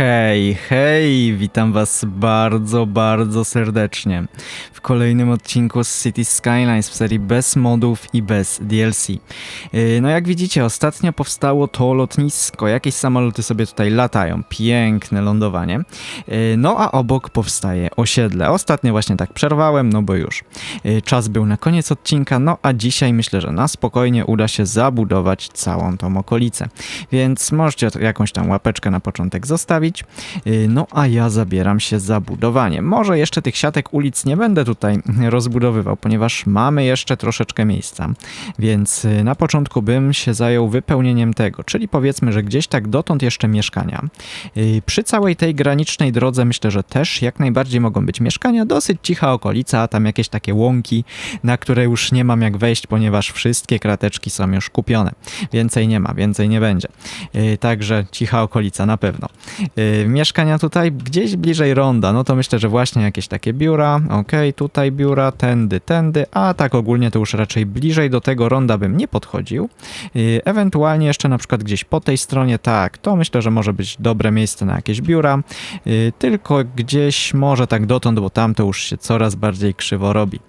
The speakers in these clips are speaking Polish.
Hej, hej, witam was bardzo, bardzo serdecznie w kolejnym odcinku z City Skylines w serii bez modów i bez DLC. Yy, No jak widzicie, ostatnio powstało to lotnisko, jakieś samoloty sobie tutaj latają, piękne lądowanie. Yy, No a obok powstaje osiedle. Ostatnio właśnie tak przerwałem, no bo już yy, czas był na koniec odcinka, no a dzisiaj myślę, że na spokojnie uda się zabudować całą tą okolicę. Więc możecie jakąś tam łapeczkę na początek zostawić. Yy, No a ja zabieram się za budowanie. Może jeszcze tych siatek ulic nie będę tutaj rozbudowywał, ponieważ mamy jeszcze troszeczkę miejsca. Więc yy, na początku bym się zajął wypełnieniem tego, czyli powiedzmy, że gdzieś tak dotąd jeszcze mieszkania. Yy, Przy całej tej granicznej drodze myślę, że też jak najbardziej mogą być mieszkania. Dosyć cicha okolica, tam jakieś takie łąki, na które już nie mam jak wejść, ponieważ wszystkie krateczki są już kupione. Więcej nie ma, więcej nie będzie. Także cicha okolica na pewno. Yy, mieszkania tutaj gdzieś bliżej ronda, no to myślę, że właśnie jakieś takie biura, okej, tutaj biura, tędy, tędy, a tak ogólnie to już raczej bliżej do tego ronda bym nie podchodził. Yy, ewentualnie jeszcze na przykład gdzieś po tej stronie, tak, to myślę, że może być dobre miejsce na jakieś biura, yy, tylko gdzieś może tak dotąd, bo tam to już się coraz bardziej krzywo robi.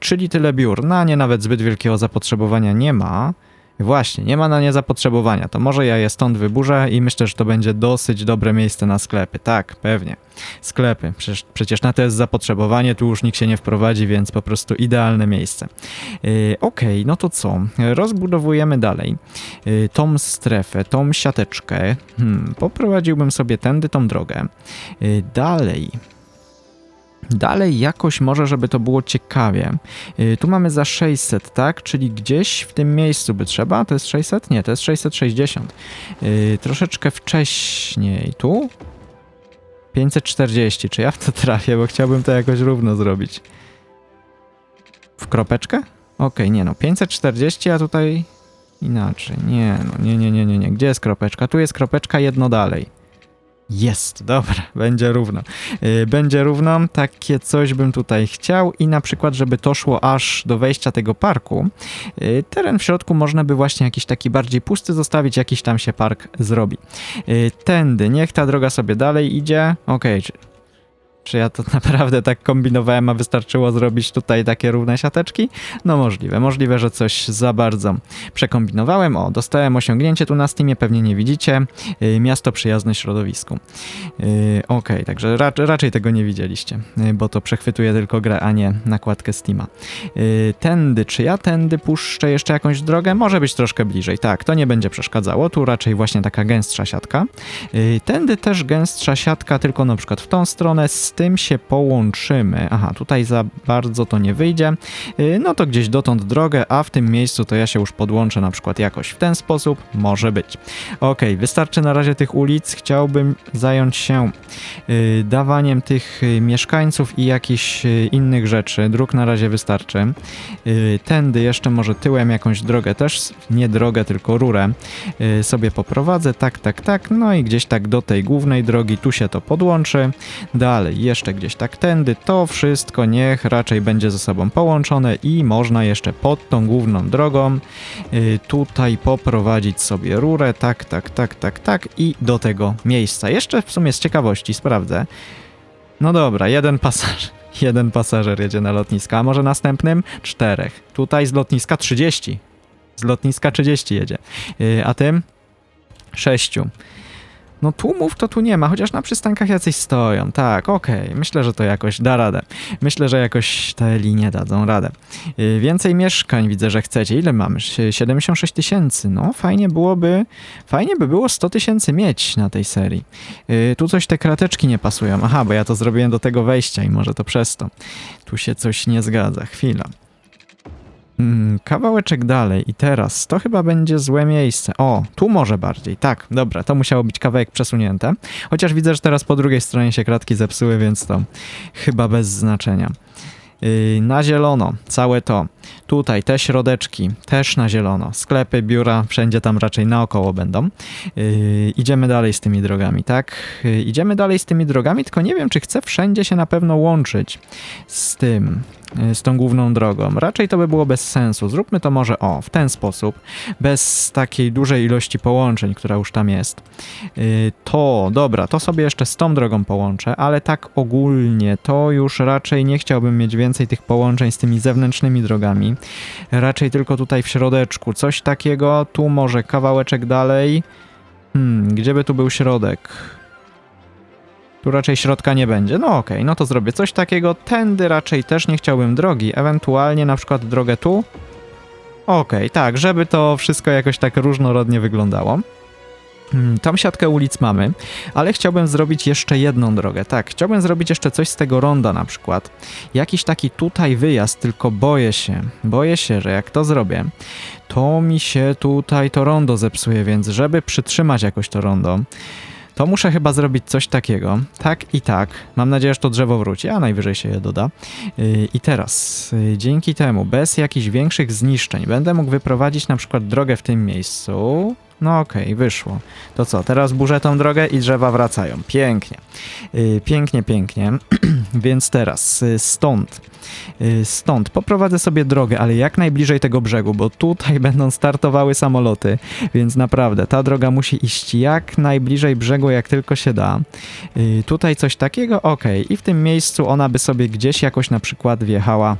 Czyli tyle biur, na nie nawet zbyt wielkiego zapotrzebowania nie ma, Właśnie, nie ma na nie zapotrzebowania. To może ja je stąd wyburzę i myślę, że to będzie dosyć dobre miejsce na sklepy. Tak, pewnie. Sklepy. Przecież, przecież na to jest zapotrzebowanie, tu już nikt się nie wprowadzi, więc po prostu idealne miejsce. Yy, Okej, no to co? Rozbudowujemy dalej. Yy, tą strefę, tą siateczkę. Hmm, poprowadziłbym sobie tędy tą drogę. Yy, dalej. Dalej jakoś może, żeby to było ciekawie. Yy, tu mamy za 600, tak? Czyli gdzieś w tym miejscu by trzeba. To jest 600? Nie, to jest 660. Yy, troszeczkę wcześniej. Tu? 540. Czy ja w to trafię? Bo chciałbym to jakoś równo zrobić. W kropeczkę? Okej, nie no. 540, a tutaj inaczej. Nie no, nie, nie, nie, nie, nie. Gdzie jest kropeczka? Tu jest kropeczka jedno dalej. Jest, dobra, będzie równo. Yy, Będzie równo, takie coś bym tutaj chciał i na przykład, żeby to szło aż do wejścia tego parku, yy, teren w środku można by właśnie jakiś taki bardziej pusty zostawić, jakiś tam się park zrobi. Yy, Tędy, niech ta droga sobie dalej idzie. Okej, czy, czy ja to naprawdę tak kombinowałem, a wystarczyło zrobić tutaj takie równe siateczki? No możliwe, możliwe, że coś za bardzo przekombinowałem. O, dostałem osiągnięcie tu na Steamie, pewnie nie widzicie. Yy, Miasto przyjazne środowisku. Yy, Okej, także rac- raczej tego nie widzieliście, yy, bo to przechwytuje tylko grę, a nie nakładkę Steama. Tędy, czy ja tędy puszczę jeszcze jakąś drogę? Może być troszkę bliżej, tak, to nie będzie przeszkadzało. Tu raczej właśnie taka gęstsza siatka. Tędy też gęstsza siatka, tylko na przykład w tą stronę, tym się połączymy. Aha, tutaj za bardzo to nie wyjdzie. Yy, No to gdzieś dotąd drogę, a w tym miejscu to ja się już podłączę na przykład jakoś w ten sposób. Może być. Okej, wystarczy na razie tych ulic. Chciałbym zająć się yy, dawaniem tych yy, mieszkańców i jakichś innych rzeczy. Dróg na razie wystarczy. Tędy jeszcze może tyłem jakąś drogę też, nie drogę, tylko rurę sobie poprowadzę. Tak, tak, tak. No i gdzieś tak do tej głównej drogi tu się to podłączy. Dalej, jeszcze gdzieś tak tędy. To wszystko niech raczej będzie ze sobą połączone i można jeszcze pod tą główną drogą y, tutaj poprowadzić sobie rurę. Tak, tak, tak, tak, tak i do tego miejsca. Jeszcze w sumie z ciekawości sprawdzę. No dobra, jeden pasażer. Jeden pasażer jedzie na lotnisko, a może następnym? Czterech. Tutaj z lotniska 30. Z lotniska 30 jedzie. Y, A tym? Sześciu. No tłumów to tu nie ma, chociaż na przystankach jacyś stoją. Tak, okej, myślę, że to jakoś da radę. Myślę, że jakoś te linie dadzą radę. Yy, więcej mieszkań widzę, że chcecie. Ile mamy? Sie- 76 tysięcy. No fajnie byłoby, fajnie by było 100 tysięcy mieć na tej serii. Yy, tu coś te krateczki nie pasują. Aha, bo ja to zrobiłem do tego wejścia i może to przez to. Tu się coś nie zgadza. Chwila. Mm, kawałeczek dalej i teraz to chyba będzie złe miejsce. O, tu może bardziej. Tak, dobra, to musiało być kawałek przesunięte. Chociaż widzę, że teraz po drugiej stronie się kratki zepsuły, więc to chyba bez znaczenia. Yy, na zielono, całe to. Tutaj te środeczki też na zielono. Sklepy, biura, wszędzie tam raczej naokoło będą. Yy, idziemy dalej z tymi drogami, tak? Yy, idziemy dalej z tymi drogami, tylko nie wiem, czy chcę wszędzie się na pewno łączyć z tym. Y, z tą główną drogą. Raczej to by było bez sensu. Zróbmy to może o, w ten sposób, bez takiej dużej ilości połączeń, która już tam jest. Y, To, dobra, to sobie jeszcze z tą drogą połączę, ale tak ogólnie to już raczej nie chciałbym mieć więcej tych połączeń z tymi zewnętrznymi drogami. Raczej tylko tutaj w środeczku. Coś takiego, tu może kawałeczek dalej. Hmm, gdzie by tu był środek? Tu raczej środka nie będzie. No okej, no to zrobię coś takiego. Tędy raczej też nie chciałbym drogi. Ewentualnie na przykład drogę tu. Okej, tak, żeby to wszystko jakoś tak różnorodnie wyglądało. Hmm, Tą siatkę ulic mamy, ale chciałbym zrobić jeszcze jedną drogę. Tak, chciałbym zrobić jeszcze coś z tego ronda na przykład. Jakiś taki tutaj wyjazd, tylko boję się, boję się, że jak to zrobię, to mi się tutaj to rondo zepsuje, więc żeby przytrzymać jakoś to rondo, to muszę chyba zrobić coś takiego. Tak i tak. Mam nadzieję, że to drzewo wróci, a najwyżej się je doda. Yy, I teraz, yy, dzięki temu, bez jakichś większych zniszczeń, będę mógł wyprowadzić na przykład drogę w tym miejscu. No okej, wyszło. To co, teraz burzę tą drogę i drzewa wracają. Pięknie. Yy, pięknie, pięknie. Więc teraz yy, stąd, yy, stąd poprowadzę sobie drogę, ale jak najbliżej tego brzegu, bo tutaj będą startowały samoloty, więc naprawdę ta droga musi iść jak najbliżej brzegu, jak tylko się da. Yy, tutaj coś takiego, ok, i w tym miejscu ona by sobie gdzieś jakoś na przykład wjechała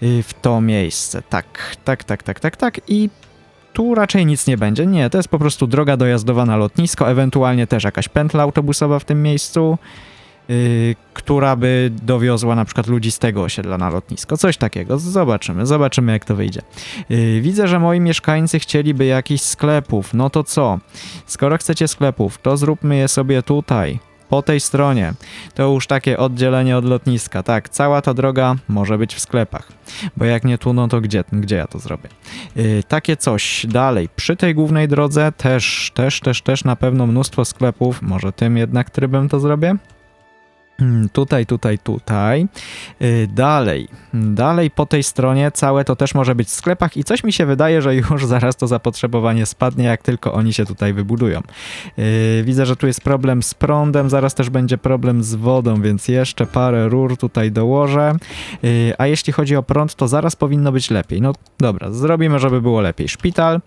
yy, w to miejsce. Tak, tak, tak, tak, tak, tak i tu raczej nic nie będzie. Nie, to jest po prostu droga dojazdowa na lotnisko, ewentualnie też jakaś pętla autobusowa w tym miejscu, yy, która by dowiozła na przykład ludzi z tego osiedla na lotnisko. Coś takiego. Zobaczymy, zobaczymy jak to wyjdzie. Yy, widzę, że moi mieszkańcy chcieliby jakichś sklepów. No to co? Skoro chcecie sklepów, to zróbmy je sobie tutaj. Po tej stronie. To już takie oddzielenie od lotniska. Tak, cała ta droga może być w sklepach. Bo jak nie tu, no to gdzie, gdzie ja to zrobię? Yy, takie coś dalej. Przy tej głównej drodze też, też, też, też na pewno mnóstwo sklepów. Może tym jednak trybem to zrobię? Hmm, Tutaj, tutaj, tutaj. Yy, Dalej, dalej po tej stronie całe to też może być w sklepach i coś mi się wydaje, że już zaraz to zapotrzebowanie spadnie, jak tylko oni się tutaj wybudują. Yy, Widzę, że tu jest problem z prądem, zaraz też będzie problem z wodą, więc jeszcze parę rur tutaj dołożę. Yy, A jeśli chodzi o prąd, to zaraz powinno być lepiej. No dobra, zrobimy, żeby było lepiej. Szpital,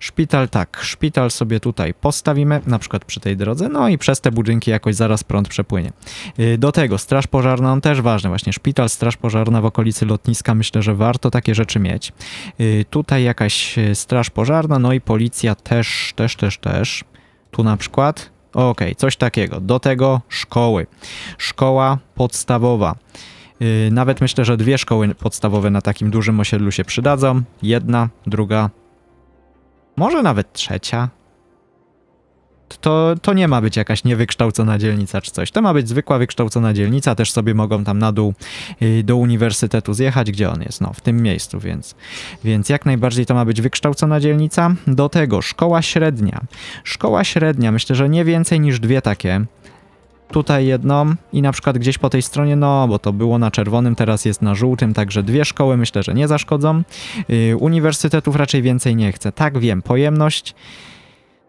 szpital tak, szpital sobie tutaj postawimy, na przykład przy tej drodze, no i przez te budynki jakoś zaraz prąd przepłynie. Do tego straż pożarna, on też ważny, właśnie szpital, straż pożarna w okolicy lotniska, myślę, że warto takie rzeczy mieć. Yy, Tutaj jakaś yy, straż pożarna, no i policja też, też, też, też. Tu na przykład, okej, coś takiego. Do tego szkoły. Szkoła podstawowa. Yy, Nawet myślę, że dwie szkoły podstawowe na takim dużym osiedlu się przydadzą. Jedna, druga, może nawet trzecia. To, to nie ma być jakaś niewykształcona dzielnica czy coś. To ma być zwykła wykształcona dzielnica. Też sobie mogą tam na dół yy, do uniwersytetu zjechać, gdzie on jest. No, w tym miejscu, więc, więc jak najbardziej to ma być wykształcona dzielnica. Do tego szkoła średnia. Szkoła średnia, myślę, że nie więcej niż dwie takie. Tutaj jedną i na przykład gdzieś po tej stronie, no bo to było na czerwonym, teraz jest na żółtym, także dwie szkoły myślę, że nie zaszkodzą. Yy, uniwersytetów raczej więcej nie chcę. Tak wiem, pojemność,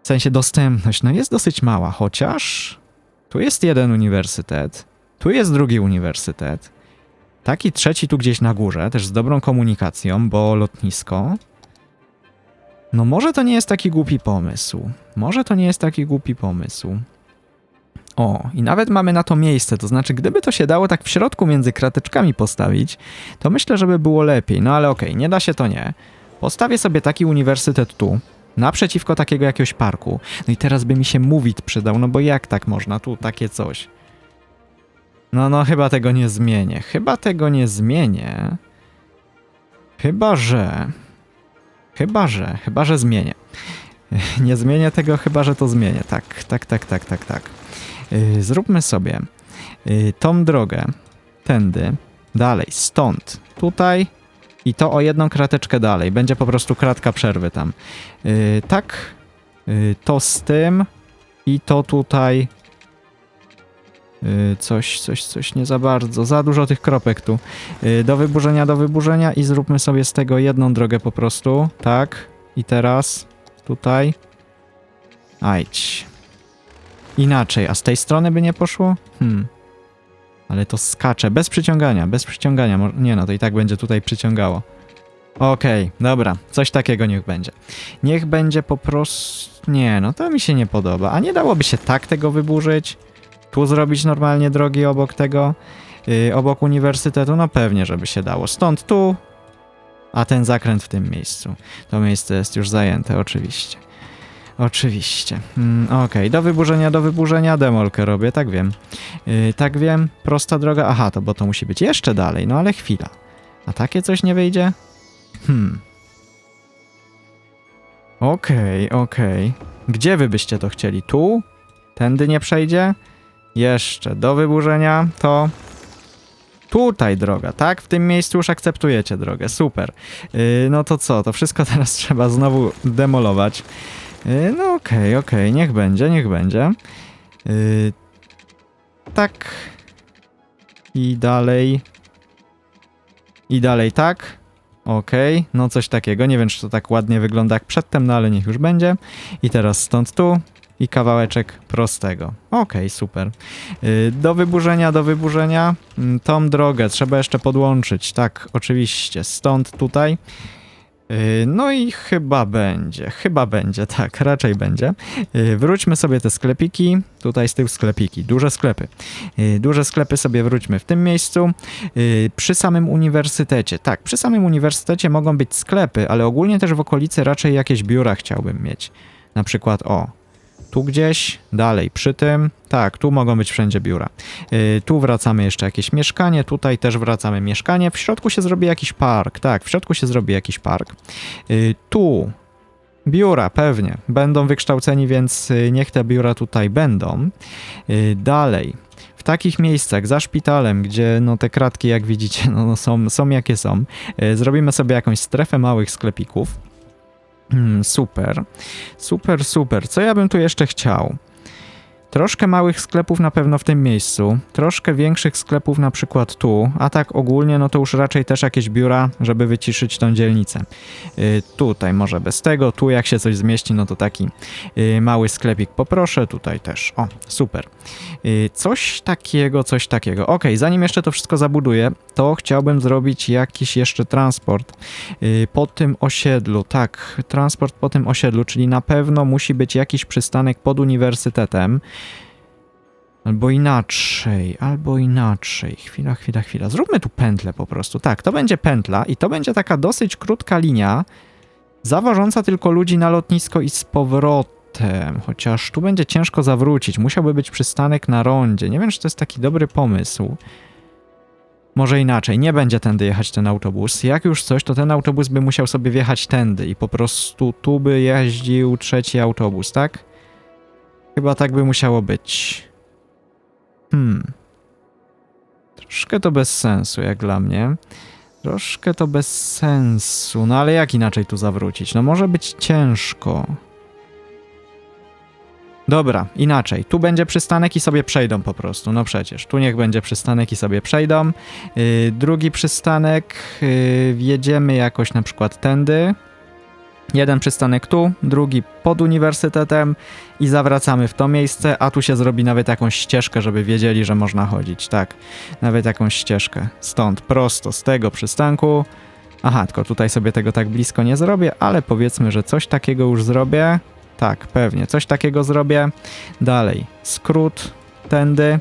sensie dostępność, no jest dosyć mała, chociaż tu jest jeden uniwersytet, tu jest drugi uniwersytet, taki trzeci tu gdzieś na górze, też z dobrą komunikacją, bo lotnisko. No może to nie jest taki głupi pomysł. Może to nie jest taki głupi pomysł. O, i nawet mamy na to miejsce, to znaczy, gdyby to się dało tak w środku między krateczkami postawić, to myślę, że by było lepiej. No ale okej, nie da się to nie. Postawię sobie taki uniwersytet tu, naprzeciwko takiego jakiegoś parku. No i teraz by mi się mówić przydał, no bo jak tak można, tu takie coś. No, no, chyba tego nie zmienię. Chyba tego nie zmienię. Chyba, że... Chyba, że... Chyba, że zmienię. Nie zmienię tego, chyba, że to zmienię. Tak, tak, tak, tak, tak, tak. Yy, zróbmy sobie yy, tą drogę tędy, dalej, stąd, tutaj i to o jedną krateczkę dalej. Będzie po prostu kratka przerwy tam. Yy, tak, yy, to z tym i to tutaj. Yy, coś, coś, coś nie za bardzo. Za dużo tych kropek tu. Yy, do wyburzenia, do wyburzenia i zróbmy sobie z tego jedną drogę po prostu. Tak. I teraz tutaj. Ajdź. Inaczej, a z tej strony by nie poszło? Hmm. Ale to skacze, bez przyciągania, bez przyciągania. Nie no, to i tak będzie tutaj przyciągało. Okej, dobra, coś takiego niech będzie. Niech będzie po prostu... Nie, no to mi się nie podoba. A nie dałoby się tak tego wyburzyć? Tu zrobić normalnie drogi obok tego, yy, obok uniwersytetu? No pewnie, żeby się dało. Stąd tu, a ten zakręt w tym miejscu. To miejsce jest już zajęte, oczywiście. Oczywiście. Mm, Okej, do wyburzenia, do wyburzenia demolkę robię, tak wiem. Yy, tak wiem, prosta droga. Aha, to bo to musi być jeszcze dalej, no ale chwila. A takie coś nie wyjdzie? Hmm. Okej, okej. Gdzie wy byście to chcieli? Tu? Tędy nie przejdzie? Jeszcze do wyburzenia to tutaj droga, tak? W tym miejscu już akceptujecie drogę, super. Yy, no to co, to wszystko teraz trzeba znowu demolować. Yy, no okej, okej, niech będzie, niech będzie. Yy, tak. I dalej. I dalej tak. Okej, no coś takiego. Nie wiem, czy to tak ładnie wygląda jak przedtem, no ale niech już będzie. I teraz stąd tu i kawałeczek prostego. Okej, super. Yy, do wyburzenia, do wyburzenia. Mm, Tą drogę trzeba jeszcze podłączyć. Tak, oczywiście. Stąd tutaj. Yy, No i chyba będzie, chyba będzie, tak, raczej będzie. Yy, Wróćmy sobie te sklepiki, tutaj z tyłu sklepiki, duże sklepy. Yy, Duże sklepy sobie wróćmy w tym miejscu. Przy samym uniwersytecie, tak, przy samym uniwersytecie mogą być sklepy, ale ogólnie też w okolicy raczej jakieś biura chciałbym mieć. Na przykład, o, tu gdzieś, dalej przy tym, tak, tu mogą być wszędzie biura. Yy, tu wracamy jeszcze jakieś mieszkanie, tutaj też wracamy mieszkanie, w środku się zrobi jakiś park, tak, w środku się zrobi jakiś park. Yy, tu biura pewnie będą wykształceni, więc yy, niech te biura tutaj będą. Yy, dalej. W takich miejscach, za szpitalem, gdzie no te kratki, jak widzicie, no, są, są jakie są, yy, zrobimy sobie jakąś strefę małych sklepików. Mm, super, super, super. Co ja bym tu jeszcze chciał? Troszkę małych sklepów na pewno w tym miejscu, troszkę większych sklepów na przykład tu, a tak ogólnie no to już raczej też jakieś biura, żeby wyciszyć tą dzielnicę. Yy, tutaj może bez tego, tu jak się coś zmieści, no to taki yy, mały sklepik poproszę, tutaj też. O, super. Yy, coś takiego, coś takiego. Ok, zanim jeszcze to wszystko zabuduję, to chciałbym zrobić jakiś jeszcze transport yy, po tym osiedlu. Tak, transport po tym osiedlu, czyli na pewno musi być jakiś przystanek pod uniwersytetem. Albo inaczej, albo inaczej. Chwila, chwila, chwila. Zróbmy tu pętlę po prostu. Tak, to będzie pętla i to będzie taka dosyć krótka linia, zawożąca tylko ludzi na lotnisko i z powrotem. Chociaż tu będzie ciężko zawrócić. Musiałby być przystanek na rondzie. Nie wiem, czy to jest taki dobry pomysł. Może inaczej, nie będzie tędy jechać ten autobus. Jak już coś, to ten autobus by musiał sobie wjechać tędy i po prostu tu by jeździł trzeci autobus, tak? Chyba tak by musiało być. Hmm. Troszkę to bez sensu, jak dla mnie. Troszkę to bez sensu. No ale jak inaczej tu zawrócić? No może być ciężko. Dobra, inaczej. Tu będzie przystanek i sobie przejdą po prostu. No przecież. Tu niech będzie przystanek i sobie przejdą. Yy, drugi przystanek. Yy, wjedziemy jakoś na przykład tędy. Jeden przystanek tu, drugi pod uniwersytetem i zawracamy w to miejsce, a tu się zrobi nawet jakąś ścieżkę, żeby wiedzieli, że można chodzić. Tak, nawet jakąś ścieżkę. Stąd, prosto z tego przystanku. Aha, tylko tutaj sobie tego tak blisko nie zrobię, ale powiedzmy, że coś takiego już zrobię. Tak, pewnie, coś takiego zrobię. Dalej, skrót tędy.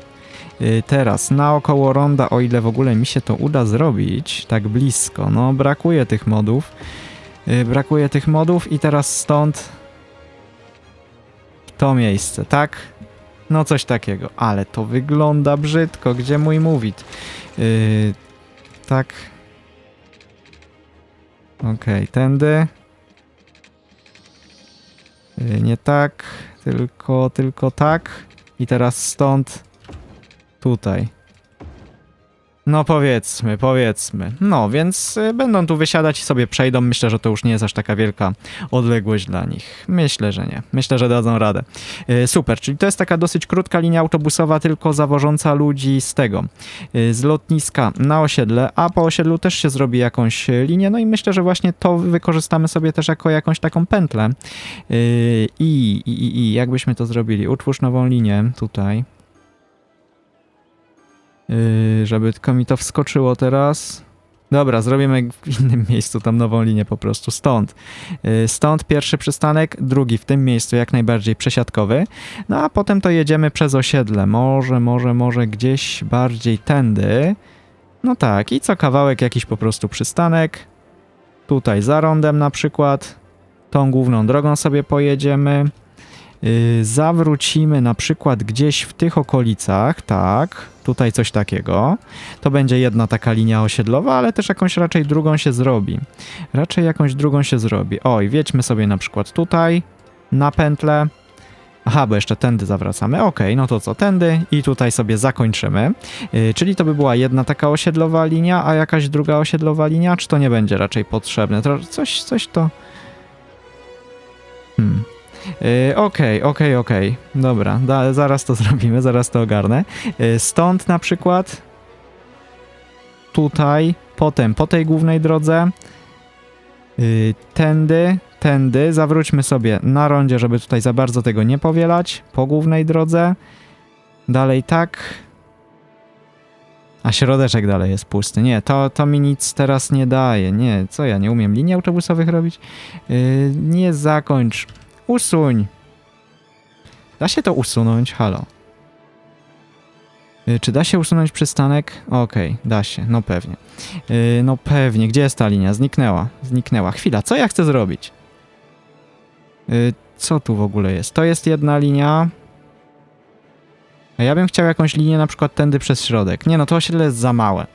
Yy, Teraz naokoło ronda, o ile w ogóle mi się to uda zrobić, tak blisko. No, brakuje tych modów. Yy, Brakuje tych modów i teraz stąd to miejsce, tak? No coś takiego, ale to wygląda brzydko. Gdzie mój mówit? Yy, tak. Okej, tędy. Yy, nie tak, tylko, tylko tak. I teraz stąd tutaj. No powiedzmy, powiedzmy. No, więc y, będą tu wysiadać i sobie przejdą. Myślę, że to już nie jest aż taka wielka odległość dla nich. Myślę, że nie. Myślę, że dadzą radę. Y, Super, czyli to jest taka dosyć krótka linia autobusowa, tylko zawożąca ludzi z tego, y, z lotniska na osiedle, a po osiedlu też się zrobi jakąś linię, no i myślę, że właśnie to wykorzystamy sobie też jako jakąś taką pętlę. I, i, i, i jakbyśmy to zrobili? Utwórz nową linię tutaj. Yy, żeby tylko mi to wskoczyło teraz. Dobra, zrobimy w innym miejscu tam nową linię po prostu, stąd. Yy, Stąd pierwszy przystanek, drugi w tym miejscu jak najbardziej przesiadkowy. No a potem to jedziemy przez osiedle. Może, może, może gdzieś bardziej tędy. No tak, i co kawałek jakiś po prostu przystanek. Tutaj za rondem na przykład. Tą główną drogą sobie pojedziemy. Yy, zawrócimy na przykład gdzieś w tych okolicach, tak, tutaj coś takiego. To będzie jedna taka linia osiedlowa, ale też jakąś raczej drugą się zrobi. Raczej jakąś drugą się zrobi. Oj, wiedźmy sobie na przykład tutaj, na pętlę. Aha, bo jeszcze tędy zawracamy. Okej, no to co, tędy i tutaj sobie zakończymy. Yy, czyli to by była jedna taka osiedlowa linia, a jakaś druga osiedlowa linia, czy to nie będzie raczej potrzebne? To coś, coś to... Hmm. Yy, Okej, okej, okej. Dobra, da, zaraz to zrobimy, zaraz to ogarnę. Yy, Stąd na przykład tutaj, potem po tej głównej drodze, yy, tędy, tędy, zawróćmy sobie na rondzie, żeby tutaj za bardzo tego nie powielać, po głównej drodze, dalej tak, a środeczek dalej jest pusty. Nie, to, to mi nic teraz nie daje. Nie, co ja nie umiem linii autobusowych robić? Yy, nie zakończ. Usuń. Da się to usunąć? Halo. Yy, czy da się usunąć przystanek? Okej, da się, no pewnie. Yy, no pewnie, gdzie jest ta linia? Zniknęła, zniknęła. Chwila, co ja chcę zrobić? Yy, co tu w ogóle jest? To jest jedna linia. A ja bym chciał jakąś linię na przykład tędy przez środek. Nie no, to osiedle jest za małe.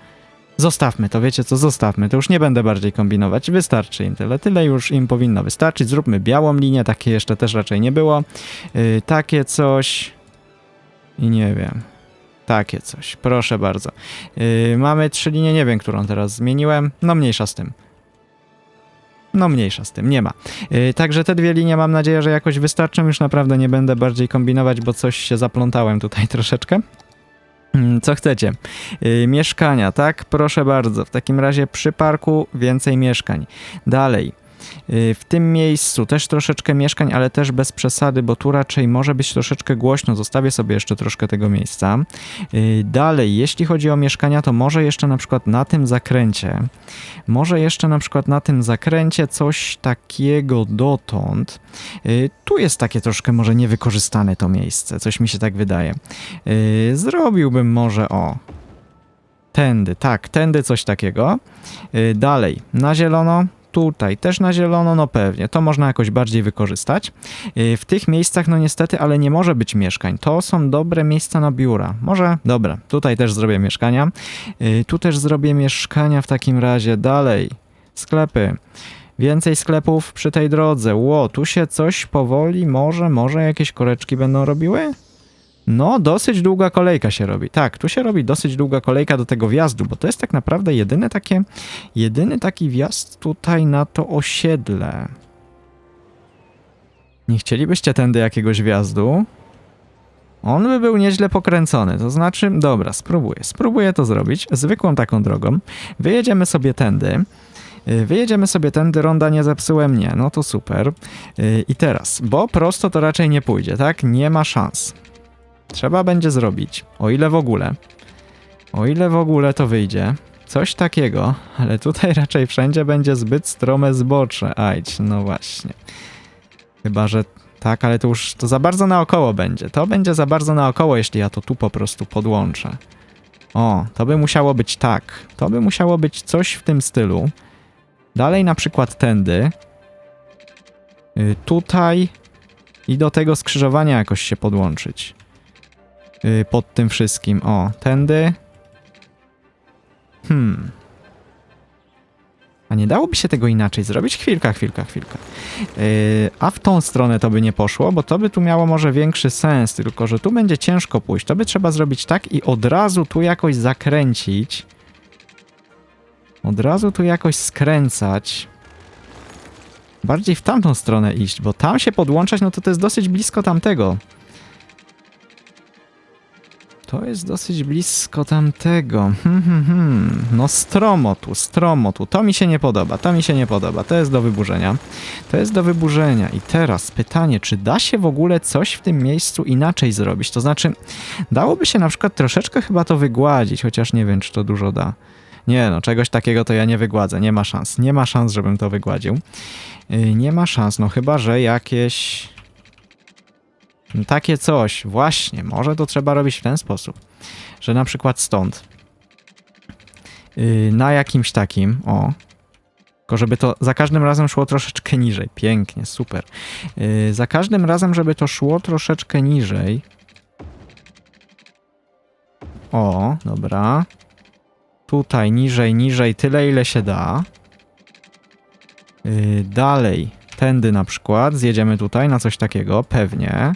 Zostawmy to, wiecie co, zostawmy. To już nie będę bardziej kombinować. Wystarczy im tyle. Tyle już im powinno wystarczyć. Zróbmy białą linię, takie jeszcze też raczej nie było. Yy, takie coś. I nie wiem. Takie coś. Proszę bardzo. Yy, mamy trzy linie, nie wiem, którą teraz zmieniłem. No mniejsza z tym. No mniejsza z tym, nie ma. Yy, także te dwie linie mam nadzieję, że jakoś wystarczą. Już naprawdę nie będę bardziej kombinować, bo coś się zaplątałem tutaj troszeczkę. Mm, Co chcecie? Yy, mieszkania, tak? Proszę bardzo. W takim razie przy parku więcej mieszkań. Dalej. Yy, W tym miejscu też troszeczkę mieszkań, ale też bez przesady, bo tu raczej może być troszeczkę głośno. Zostawię sobie jeszcze troszkę tego miejsca. Yy, Dalej, jeśli chodzi o mieszkania, to może jeszcze na przykład na tym zakręcie, może jeszcze na przykład na tym zakręcie coś takiego dotąd. Yy, Tu jest takie troszkę może niewykorzystane to miejsce, coś mi się tak wydaje. Zrobiłbym może o. Tędy, tak, tędy coś takiego. Dalej, na zielono, tutaj też na zielono, no pewnie, to można jakoś bardziej wykorzystać. Yy, W tych miejscach, no niestety, ale nie może być mieszkań. To są dobre miejsca na biura. Może, dobra, tutaj też zrobię mieszkania. Yy, Tu też zrobię mieszkania w takim razie. Dalej, sklepy. Więcej sklepów przy tej drodze. Ło, tu się coś powoli, może, może jakieś koreczki będą robiły? No, dosyć długa kolejka się robi. Tak, tu się robi dosyć długa kolejka do tego wjazdu, bo to jest tak naprawdę jedyne takie, jedyny taki wjazd tutaj na to osiedle. Nie chcielibyście tędy jakiegoś wjazdu? On by był nieźle pokręcony, to znaczy, dobra, spróbuję, spróbuję to zrobić zwykłą taką drogą. Wyjedziemy sobie tędy. Y, Wyjedziemy sobie tędy, ronda nie zepsułem, nie, no to super. Y, I teraz, bo prosto to raczej nie pójdzie, tak? Nie ma szans. Trzeba będzie zrobić, o ile w ogóle. O ile w ogóle to wyjdzie. Coś takiego, ale tutaj raczej wszędzie będzie zbyt strome zbocze. Ajdź, no właśnie. Chyba, że tak, ale to już to za bardzo naokoło będzie. To będzie za bardzo naokoło, jeśli ja to tu po prostu podłączę. O, to by musiało być tak. To by musiało być coś w tym stylu. Dalej na przykład tędy. Y, Tutaj. I do tego skrzyżowania jakoś się podłączyć. Y, Pod tym wszystkim. O, tędy. Hmm. A nie dałoby się tego inaczej zrobić? Chwilka, chwilka, chwilka. Yy, a w tą stronę to by nie poszło, bo to by tu miało może większy sens, tylko że tu będzie ciężko pójść. To by trzeba zrobić tak i od razu tu jakoś zakręcić. Od razu tu jakoś skręcać. Bardziej w tamtą stronę iść, bo tam się podłączać, no to to jest dosyć blisko tamtego. To jest dosyć blisko tamtego. Hmm, hmm, hmm. No stromo tu, stromo tu. To mi się nie podoba, to mi się nie podoba. To jest do wyburzenia. To jest do wyburzenia. I teraz pytanie, czy da się w ogóle coś w tym miejscu inaczej zrobić? To znaczy, dałoby się na przykład troszeczkę chyba to wygładzić, chociaż nie wiem, czy to dużo da. Nie no, czegoś takiego to ja nie wygładzę, nie ma szans. Nie ma szans, żebym to wygładził. Yy, nie ma szans, no chyba, że jakieś... Takie coś, właśnie, może to trzeba robić w ten sposób, że na przykład stąd yy, na jakimś takim, o, tylko żeby to za każdym razem szło troszeczkę niżej, pięknie, super. Yy, za każdym razem, żeby to szło troszeczkę niżej. O, dobra. Tutaj niżej, niżej, tyle ile się da. Yy, dalej, tędy na przykład, zjedziemy tutaj na coś takiego, pewnie.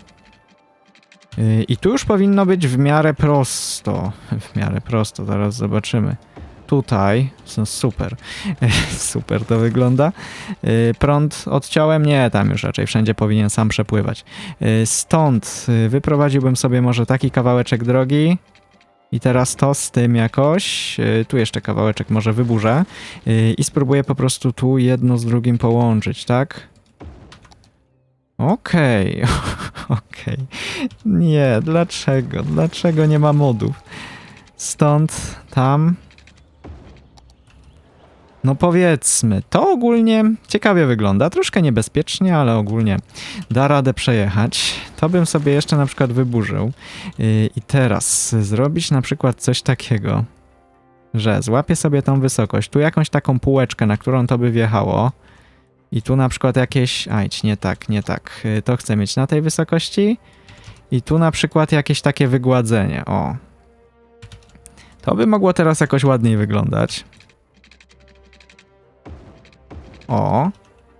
I tu już powinno być w miarę prosto. W miarę prosto, zaraz zobaczymy. Tutaj, super, super to wygląda. Yy, Prąd odciąłem? Nie, tam już raczej wszędzie powinien sam przepływać. Yy, Stąd yy, wyprowadziłbym sobie może taki kawałeczek drogi. I teraz to z tym jakoś. Tu jeszcze kawałeczek może wyburzę. I spróbuję po prostu tu jedno z drugim połączyć, tak? Okej, okej. Nie, dlaczego? Dlaczego nie ma modów? Stąd, tam. No powiedzmy, to ogólnie ciekawie wygląda. Troszkę niebezpiecznie, ale ogólnie da radę przejechać. To bym sobie jeszcze na przykład wyburzył. Yy, I teraz zrobić na przykład coś takiego, że złapię sobie tą wysokość, tu jakąś taką półeczkę, na którą to by wjechało. I tu na przykład jakieś. Ajdź, nie tak, nie tak. Yy, To chcę mieć na tej wysokości. I tu na przykład jakieś takie wygładzenie. O. To by mogło teraz jakoś ładniej wyglądać. O.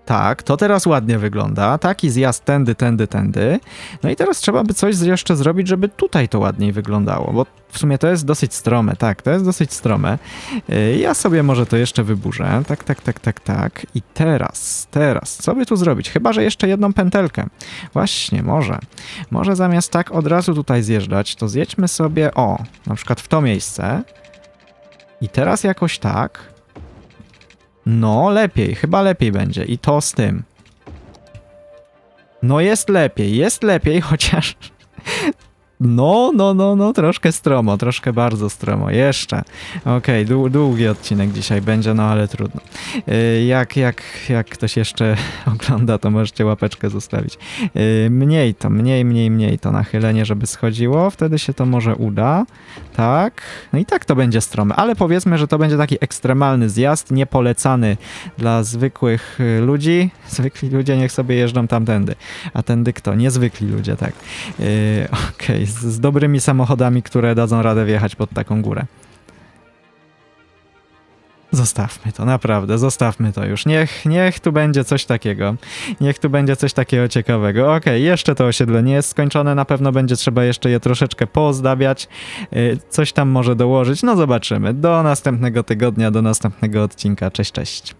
Tak, to teraz ładnie wygląda. Taki zjazd tędy, tędy, tędy. No i teraz trzeba by coś jeszcze zrobić, żeby tutaj to ładniej wyglądało, bo w sumie to jest dosyć strome, tak, to jest dosyć strome. Yy, Ja sobie może to jeszcze wyburzę. Tak, tak, tak, tak, tak. I teraz, teraz, co by tu zrobić? Chyba, że jeszcze jedną pętelkę. Właśnie, może. Może zamiast tak od razu tutaj zjeżdżać, to zjedźmy sobie, o, na przykład w to miejsce. I teraz jakoś tak. No, lepiej, chyba lepiej będzie. I to z tym. No jest lepiej, jest lepiej, chociaż... No, no, no, no, troszkę stromo, troszkę bardzo stromo. Jeszcze. Okej, dłu- długi odcinek dzisiaj będzie, no ale trudno. Yy, jak, jak, jak ktoś jeszcze ogląda, to możecie łapeczkę zostawić. Yy, mniej to, mniej, mniej, mniej to nachylenie, żeby schodziło, wtedy się to może uda. Tak. No i tak to będzie strome, ale powiedzmy, że to będzie taki ekstremalny zjazd, niepolecany dla zwykłych y, ludzi. Zwykli ludzie niech sobie jeżdżą tamtędy. A tędy kto? Niezwykli ludzie, tak. Okej, z, z dobrymi samochodami, które dadzą radę wjechać pod taką górę. Zostawmy to, naprawdę, zostawmy to już. Niech, niech tu będzie coś takiego. Niech tu będzie coś takiego ciekawego. Okej, jeszcze to osiedle nie jest skończone, na pewno będzie trzeba jeszcze je troszeczkę poozdabiać, yy, coś tam może dołożyć, no zobaczymy. Do następnego tygodnia, do następnego odcinka. Cześć, cześć.